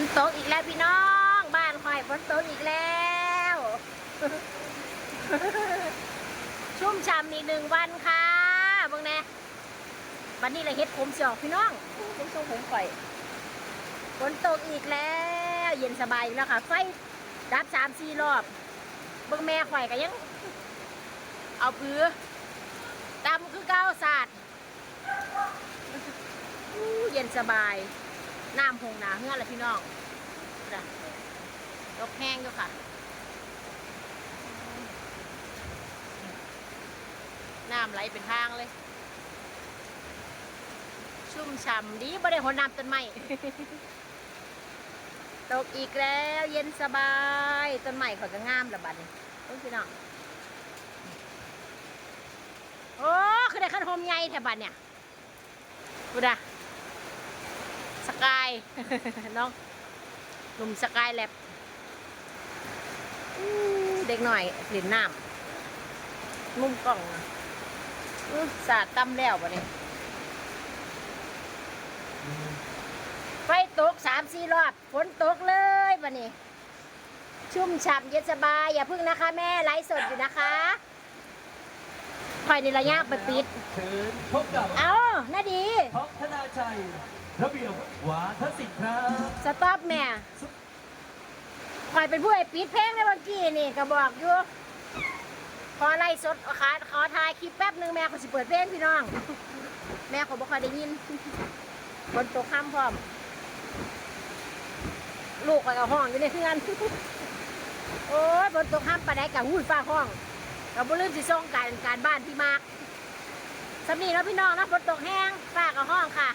นตกอีกแล้วพี่น้อง บ้านคอยฝนตกอีกแล้ว ชุ่มฉ่ำอีกหนึ่งวันค่ะเบิ่งแน่วันนี้เลยเฮ็ดขมเสียวพี่น้องผมส่งผมข่อยฝนตกอีกแล้ว เย็นสบายอีกแล้วค่ะ ไฟดับสามสี่รอบเบิ่งแม่ข่อยก็ยัง เอาพื้อดำคือเก้าวสาดอู้เย็นสบาย น้ำหงนาเฮือละพี่น้องนะตกแห้งอยู่ค่ะ น้ำไหลเป็นทางเลย ชุ่มฉ่ำดีบ่ได้หนน้ำต้นไม้ตกอีกแล้วเย็นสบายต้นไม้เขาก็งามละบัดนี้โอ้ยพี่น้องโอ้คือได้ขันโฮมใหญ่แถวบัดเนี่ยดูดะ สกายน้องหนุ่มสกายแลบอู้เด็กหน่อยเหรียญน้ำมุมกล่องอื้อสาดตั้มแล้วบ่เนี่ยไฟตกสามสี่รอบฝนตกเลยวันนี้ชุ่มฉ่ำเย็นสบาย อย่าพึ่งนะคะ แม่ไลฟ์สดอยู่นะคะคอยในระยะไปปิดเชิญพบกับเอาน่าดีท็อปธนาชัย ระเบียบวาทศิษย์ครับสต็อปแม่คอยเป็นผู้ให้ปิดเพลงในเมื่อกี้นี่ก็บอกอยู่ขอไล่สดขอขอถ่ายคลิปแป๊บหนึงแม่ขอสิเปิดเพลงพี่น้อง แม่ขอบอกคอยได้ยินฝนตกข้ามพร้อม ลูกไปกับห้องอยู่ในเพื่อนโอ้ยฝนตกข้ามปะไดกับหุ่นฟ้าห้องกับบุลืมสิส่งการการบ้านที่มากสำนีแล้วพี่น้องนะฝนตกแห้งฟ้ากับห้องค่ะ